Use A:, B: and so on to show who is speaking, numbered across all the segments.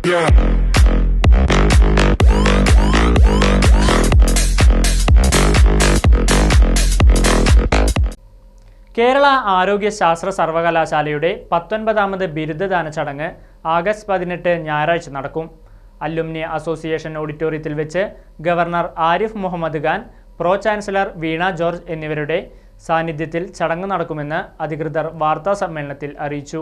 A: കേരള ആരോഗ്യ ശാസ്ത്ര സർവകലാശാലയുടെ പത്തൊൻപതാമത് ബിരുദദാന ചടങ്ങ് ആഗസ്റ്റ് പതിനെട്ട് ഞായറാഴ്ച നടക്കും. അലുമിനി അസോസിയേഷൻ ഓഡിറ്റോറിയത്തിൽ വെച്ച് governor Arif Mohammad Khan pro chancellor Veena George എന്നിവരുടെ സാന്നിധ്യത്തിൽ ചടങ്ങ് നടക്കുമെന്ന് അധികൃതർ വാർത്താ സമ്മേളനത്തിൽ അറിയിച്ചു.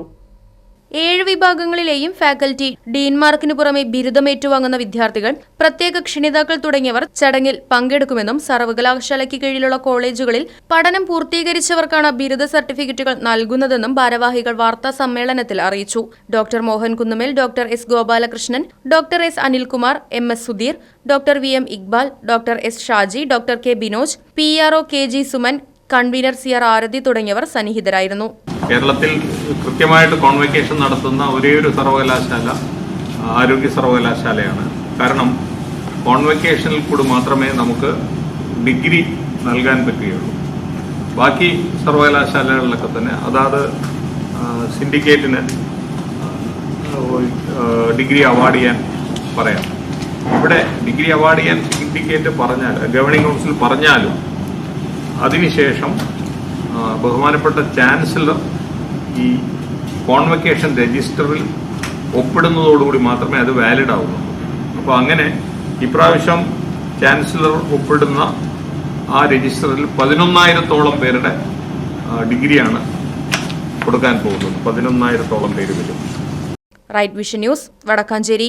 B: ഏഴ് വിഭാഗങ്ങളിലെയും ഫാക്കൽറ്റി ഡീൻമാർക്കിനു പുറമെ ബിരുദം ഏറ്റുവാങ്ങുന്ന വിദ്യാർത്ഥികൾ പ്രത്യേക ക്ഷണിതാക്കൾ തുടങ്ങിയവർ ചടങ്ങിൽ പങ്കെടുക്കുമെന്നും സർവകലാശാലയ്ക്ക് കീഴിലുള്ള കോളേജുകളിൽ പഠനം പൂർത്തീകരിച്ചവർക്കാണ് ബിരുദ സർട്ടിഫിക്കറ്റുകൾ നൽകുന്നതെന്നും ഭാരവാഹികൾ വാർത്താ സമ്മേളനത്തിൽ അറിയിച്ചു. Doctor Mohan Kunnummal doctor S Gopalakrishnan doctor S Anilkumar M S Sudheer doctor V M Iqbal doctor S Shaji doctor K Binoj P R O K G Suman convener C R Arathi തുടങ്ങിയവർ സന്നിഹിതരായിരുന്നു.
C: കേരളത്തിൽ കൃത്യമായിട്ട് convocation നടത്തുന്ന ഒരേ ഒരു സർവകലാശാല ആരോഗ്യ സർവകലാശാലയാണ്. കാരണം കോൺവെക്കേഷനിൽ കൂടി മാത്രമേ നമുക്ക് ഡിഗ്രി നൽകാൻ പറ്റുകയുള്ളൂ. ബാക്കി സർവകലാശാലകളിലൊക്കെ തന്നെ അതാത് സിൻഡിക്കേറ്റിന് ഡിഗ്രി അവാർഡ് ചെയ്യാൻ പറയാം. ഇവിടെ ഡിഗ്രി അവാർഡ് ചെയ്യാൻ സിൻഡിക്കേറ്റ് പറഞ്ഞാൽ ഗവേണിംഗ് കൗൺസിൽ പറഞ്ഞാലും അതിനുശേഷം ബഹുമാനപ്പെട്ട ചാൻസലർ ഈ കോൺവക്കേഷൻ രജിസ്റ്ററിൽ ഒപ്പിടുന്നതോടുകൂടി മാത്രമേ അത് വാലിഡ് ആവുന്നുള്ളൂ. അപ്പോൾ അങ്ങനെ ഇപ്രാവശ്യം ചാൻസലർ ഒപ്പിടുന്ന ആ രജിസ്റ്ററിൽ പതിനൊന്നായിരത്തോളം പേരുടെ ഡിഗ്രിയാണ് കൊടുക്കാൻ പോകുന്നത്. പതിനൊന്നായിരത്തോളം പേര് വരും.
B: Right vision news Vadakkanchery.